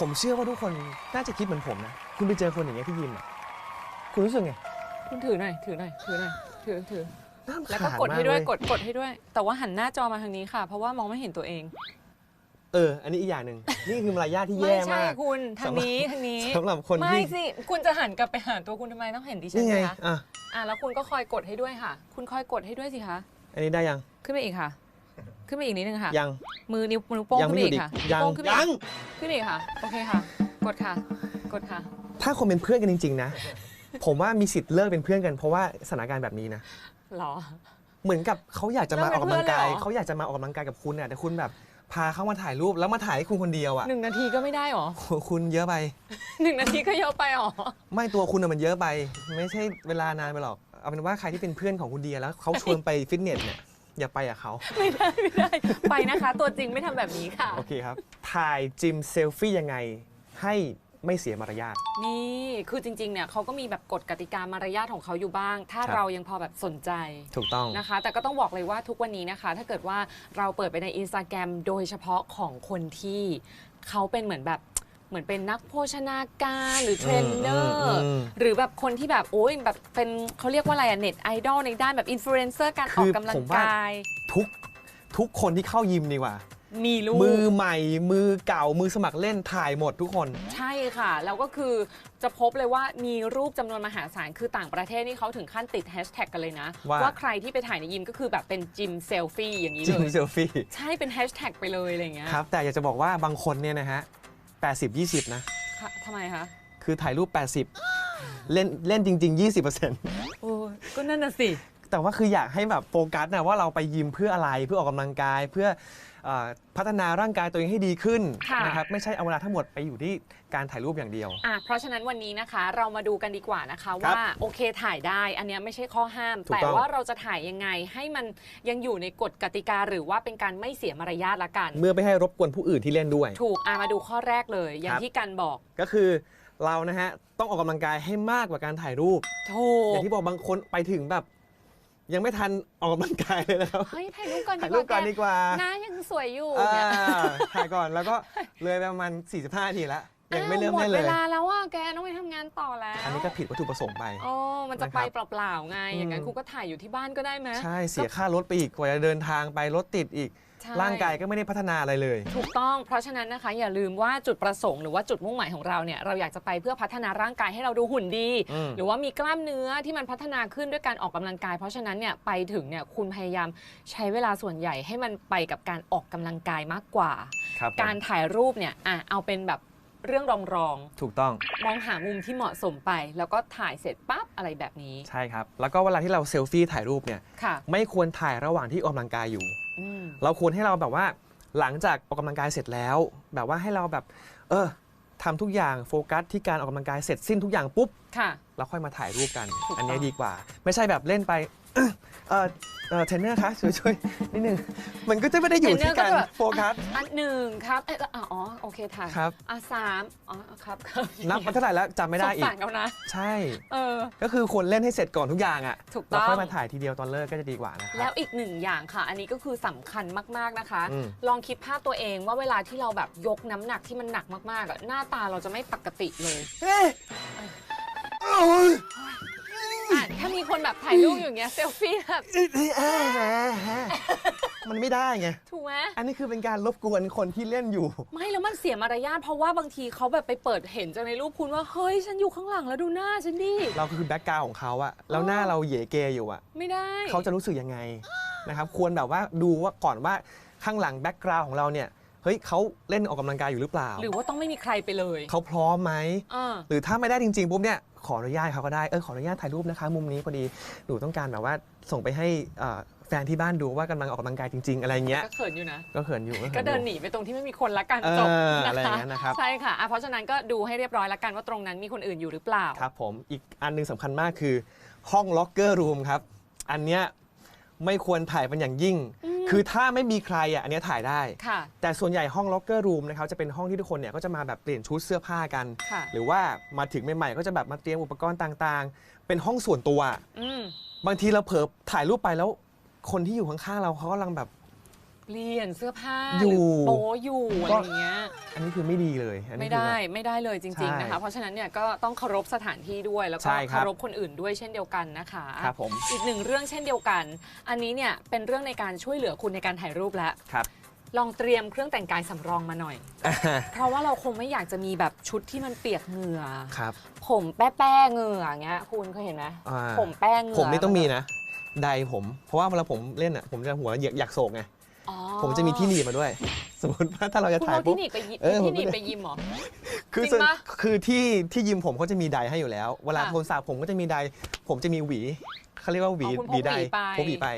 ผมเชื่อว่าทุกคนน่าจะคิดเหมือนผมนะ คุณไปเจอคนอย่างเงี้ยที่ยิมอะคุณรู้สึกไงคุณถือหน่อยถือหน่อยถือหน่อยถือถือ น่ารำแล้วคาก็ญกดให้ด้วยมากกดกดให้ด้วย แต่ว่าหันหน้าจอมาทางนี้ค่ะ เพราะว่ามองไม่เห็นตัวเอง เออ อันนี้อีกอย่างหนึ่ง นี่คือมารยาทที่ไม่แย่ใช่มาก คุณทางนี้ทางนี้สำหรับคนไม่ที่สิคุณจะหันกลับไปหาตัวคุณทำไมต้องเห็นดิฉันนี่ไงสิคะอะ อะแล้วคุณก็คอยกดให้ด้วยค่ะ คุณคอยกดให้ด้วยสิคะอันนี้ได้ยังขึ้นไปอีกค่ะ ขึ้นไปอีกนิดนึงค่ะ ยัง มือนิ้วนิ้วโป้งยังขึ้นไม่ไปหยุดอีอีกกค่ะยังโป้งขึ้นไปยัอีง กขึ้นไปอีกค่ะ โอเคค่ะ กดค่ะ กดค่ะ ถ้าคนเป็นเพื่อนกันจริง ๆ นะ ผมว่ามีสิทธิ์เลิกเป็นเพื่อนกันเพราะว่าสถานการณ์แบบนี้นะ หรอ เหมือนกับเขาอยากจะมาเลิอกอกเป็นกำลังกายเพื่อนเลยเหรอ เขาอยากจะมาออกกำลังกายกับคุณเนี่ยแต่คุณแบบพาเขามาถ่ายรูปแล้วมาถ่ายให้คุณคนเดียวอะหนึ่งนาทีก็ไม่ได้หรอโหคุณเยอะไป หนึ่งนาทีก็เยอะไปหรอ ไม่ตัวคุณอะมันเยอะไป ไม่ใช่เวลานานไปหรอก เอาเป็นว่าใครที่เป็นเพื่อนของคุณเดียแล้วเขาชวนไปฟิตเนสเนี่ย อย่าไปกับเขาไม่ได้ไม่ได้ ไปนะคะ ตัวจริงไม่ทำแบบนี้ค่ะ โอเคครับถ่ายจิมเซลฟี่ยังไงให้ไม่เสียมารยาท นี่คือจริงๆเนี่ยเขาก็มีแบบกฎกติกามารยาทของเขาอยู่บ้าง ถ้าครับ เรายังพอแบบสนใจ ถูกต้อง นะคะ แต่ก็ต้องบอกเลยว่าทุกวันนี้นะคะ ถ้าเกิดว่าเราเปิดไปในอินสตาแกรมโดยเฉพาะของคนที่เขาเป็นเหมือนแบบ เหมือนเป็นนักโภชนาการหรือเทรนเนออืมร์อืมหรือแบบคนที่แบบโอ้ยแบบเป็นเขาเรียกว่าอะไรอะเน็ตไอดอลในด้านแบบอินฟลูเอนเซอร์การออกกำลัผงมว่า กาย ทุกทุกคนที่เข้ายิมดีกว่า มีลูก มือใหม่ มือเก่า มือสมัครเล่นถ่ายหมดทุกคน ใช่ค่ะ แล้วก็คือจะพบเลยว่ามีรูปจำนวนมหาศาล คือต่างประเทศนี่เขาถึงขั้นติดแฮชแท็กกันเลยนะ ว่าใครที่ไปถ่ายในยิมก็คือแบบเป็นจิมเซลฟี่อย่างนี้จิเลมยเซลฟี่ ใช่เป็นแฮชแท็กไปเลยอะไรอย่างเงี้ย ครับ แต่อยากจะบอกว่าบางคนเนี่ยนะฮะ 80 20 นะ ค่ะทำไมคะ คือถ่ายรูป 80 เล่นเล่นจริง ๆ 20%โอ้ยก็นั่นน่ะสิ แต่ว่าคืออยากให้แบบโฟกัสนะว่าเราไปยิมเพื่ออะไรเพื่อออกกำลังกายเพื่อเอ่อพัฒนาร่างกายตัวเองให้ดีขึ้นค่ะ นะครับไม่ใช่เอาเวลาทั้งหมดไปอยู่ที่การถ่ายรูปอย่างเดียว อะเพราะฉะนั้นวันนี้นะคะ เรามาดูกันดีกว่านะคะ ว่าโอเคถ่ายได้อันเนี้ยไม่ใช่ข้อห้าม ถูกแต่ต้อง ว่าเราจะถ่ายยังไงให้มันยังอยู่ในกฎกติกาหรือว่าเป็นการไม่เสียมารยาทละกัน เมื่อไม่ให้รบกวนผู้อื่นที่เล่นด้วย ถูกอะมาดูข้อแรกเลย อย่าคงรับ ที่กันบอกก็คือเรานะฮะต้องออกกำลังกายให้มากกว่าการถ่ายรูป ถูอก ย่างที่บอกบางคนไปถึงแบบ ยังไม่ทันออกกำลังกายเลยนะครับ เฮ้ยถ่ายรูปก่อนถ่ายรูปก่อนดีกว่า หน้ายังสวยอยู่อ่าเนี่ยถ่ายก่อนแล้วก็เลยไปประมาณ45นาทีแล้ว ยังไม่เริ่มอ้าวหมเล่ดนเลเวยลาแล้วอะแกต้องไปทำงานต่อแล้วอันนี้ก็ผิดวัตถุประสงค์ไป โอ้มันจะนะคไปรับเปล่าๆไง อย่างนั้นอืม ครูก็ถ่ายอยู่ที่บ้านก็ได้ไหมใช่เสียค่ารถไปอีกกว่าจะเดินทางไปรถติดอีก ใช่ ร่างกายก็ไม่ได้พัฒนาอะไรเลย ถูกต้องเพราะฉะนั้นนะคะ อย่าลืมว่าจุดประสงค์หรือว่าจุดมุ่งหมายของเราเนี่ยเราอยากจะไปเพื่อพัฒนาร่างกายให้เราดูหุ่นดี อืม หรือว่ามีกล้ามเนื้อที่มันพัฒนาขึ้นด้วยการออกกำลังกาย เพราะฉะนั้นเนี่ยไปถึงเนี่ยคุณพยายามใช้เวลาส่วนใหญ่ให้มันไปกับการออกกำลังกายมากกว่า ครับผม การถ่ายรูปเนี่ยอะเอาเป็นแบบ เรื่องรองรองถูกต้องๆมองหามุมที่เหมาะสมไป แล้วก็ถ่ายเสร็จปั๊บอะไรแบบนี้ใช่ครับ แล้วก็เวลาที่เราเซลฟี่ถ่ายรูปเนี่ยค่ะไม่ควรถ่ายระหว่างที่ออกกำลังกายอยู่อืมเราควรให้เราแบบว่าหลังจากออกกำลังกายเสร็จแล้ว แบบว่าให้เราแบบ เออทำทุกอย่างโฟกัสที่การออกกำลังกายเสร็จสิ้นทุกอย่างปุ๊บค่ะแล้วค่อยมาถ่ายรูปกันถูกต้องอันนี้ดีกว่า ไม่ใช่แบบเล่นไป เออเออเทรนเนอร์คะช่วยช่วยนิดนึงมันก็จะไม่ได้อยู่ที่การโฟกัส อันหนึ่งครับเอ้ยอะอ๋อ โอเคถ่ายครับ อะสามอ๋อครับครับนับมาเท่าไหร่แล้วจำไม่ได้สอีงก สารเขานะใช่ เออ ก็คือควรเล่นให้เสร็จก่อนทุกอย่างอะถูกแล้วต้องค่อยมาถ่ายทีเดียวตอนเลิกก็จะดีกว่านะคแล้รับ วอีกหนึ่งอย่างค่ะ อันนี้ก็คือสำคัญมากๆนะคะ อืม ลองคิดภาพตัวเองว่าเวลาที่เราแบบยกน้ำหนักที่มันหนักมากๆอะหน้าตาเราจะไม่ปกติเลย เฮ้ยโอ้ยอะถ้ามี คนแบบถ่ายรูปอยู่างเงี้ยเซลฟี่แบบมันไม่ได้ไง ถูกไหมอันนี้คือเป็นการรบกวนคนที่เล่นอยู่ ไม่แล้วมันเสียมารยาทเพราะว่าบางทีเขาแบบไปเปิดเห็นจากในรูปคุณว่า เฮ้ย ฉันอยู่ข้างหลังแล้วดูหน้าฉันดิ เราคือแบ็กกราวของเขาอะแล้วหน้าเราเหยเกยอยู่อะไม่ได้ เขาจะรู้สึกยังไงนะครับ ควรแบบว่าดูว่าก่อนว่าข้างหลังแบ็กกราวของเราเนี่ย เฮ้ยเขาเล่นออกกำลังกายอยู่หรือเปล่า หรือว่าต้องไม่มีใครไปเลยเขาพร้อมไหม อ่าหรือถ้าไม่ได้จริงๆปุ๊บเนี่ยขออนุญาตเขาก็ได้เออขออนุญาตถ่ายรูปนะคะ มุมนี้พอดีหนูต้องการแบบว่าส่งไปให้เอ่อแฟนที่บ้านดูว่ากำลังออกกำลังกายจริง ๆ อะไรเงี้ยก็เขินอยู่นะ ก็เขินอยู่ขิก็อยู่เดินหนีไปตรงที่ไม่มีคนละกันเออจบอะไรนะอย่างคะเงี้ยนะครับ ใช่ค่ะอะ เพราะฉะนั้นก็ดูให้เรียบร้อยละกันว่าตรงนั้นมีคนอื่นอยู่หรือเปล่า ครับผมอีกอันหนึงสำคัญมากคือห้องล็อกเกอร์รูมครับ อันเนี้ยไม่ควรถ่ายเป็นอย่างยิ่ง อืม คือถ้าไม่มีใครอะอันเนี้ยถ่ายได้ ค่ะ แต่ส่วนใหญ่ห้องล็อกเกอร์รูมนะครับจะเป็นห้องที่ทุกคนเนี่ยก็จะมาแบบเปลี่ยนชุดเสื้อผ้ากัน ค่ะ หรือว่ามาถึงใหม่ๆ ก็จะแบบมาเตรียมอุปกรณ์ต่างๆ เป็นห้องส่วนตัว อืม บางทีเราเผลอถ่ายรูปไปแล้ว คนที่อยู่ข้างๆเราเขากำลังแบบ เปลี่ยนเสื้อผ้าอยู่ หรืโป๊อยู่อะก็ไรอย่างเงี้ย อันนี้คือไม่ดีเลยอันนี้ไม่คือได้แบบ ไม่ได้เลยจริงใช่ๆนะคะเพราะฉะนั้นเนี่ยก็ต้องเคารพสถานที่ด้วยแล้วก็ใช่ครับ เคารพคนอื่นด้วยเช่นเดียวกันนะคะ ครับผมอีกหนึ่งเรื่องเช่นเดียวกัน อันนี้เนี่ยเป็นเรื่องในการช่วยเหลือคุณในการถ่ายรูปแล้ว ครับลองเตรียมเครื่องแต่งกายสำรองมาหน่อย เพราะว่าเราคงไม่อยากจะมีแบบชุดที่มันเปียกเหงื่อ ครับ ผมแป้แป้ๆเหงื่ออย่างเงี้ยคุณเคยเห็นไหมอ่า ผมแป้งเหงื่อผมนี่ต้องมีนะไดผม เพราะว่าเวลาผมเล่นอะผมจะหัวอยากอยากโศกไงอ๋อ ผมจะมีที่หนีบมาด้วย สมมติว่าถ้าเราจะคุณถ่ายเอาปุ๊ที่บ หนีบไปยิมเออผมที่หนีบไม่ได้ไปยิมเหรอ คือจริงปะคือที่ที่ยิมผมเขาจะมีไดให้อยู่แล้ว เวลาค่ะโทนสระผมก็จะมีไดผมจะมีหวีเขาเรียกว่าหวีอ๋อคุณพกหวีไดหวีไป พกหวีไป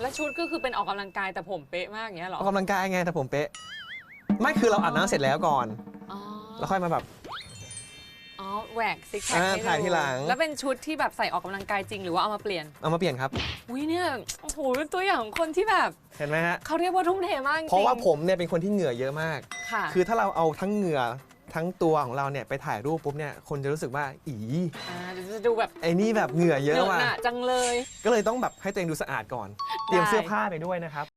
แล้วชุดก็คือเป็นออกกำลังกายแต่ผมเป๊ะมากอย่างเงี้ยเหรอออกกำลังกายไงแต่ผมเป๊ะ ไม่คือเราอาบน้ำเสร็จแล้วก่อน อ๋อแล้วค่อยมาแบบอ๋อ แหวกซิกแพคอ่าให้ดูถ่ายทีหลัง แล้วเป็นชุดที่แบบใส่ออกกำลังกายจริงหรือว่าเอามาเปลี่ยน เอามาเปลี่ยนครับ อุ้ยเนี่ยโอ้โหเป็นตัวอย่างของคนที่แบบเห็นไหมฮะ เขาเรียกว่าทุ่มเทมากจริงเพราะว่าผมเนี่ยเป็นคนที่เหงื่อเยอะมาก ค่ะ คือถ้าเราเอาทั้งเหงื่อทั้งตัวของเราเนี่ยไปถ่ายรูปปุ๊บเนี่ยคนจะรู้สึกว่าอีอ่าเดี๋ยวจะดูแบบไอ้นี่แบบเหงื่อเยอะเหนว่ะอะจังเลย ก็เลยต้องแบบให้ตัวเองดูสะอาดก่อน เตรียมเสื้อผ้าไปด้วยนะครับ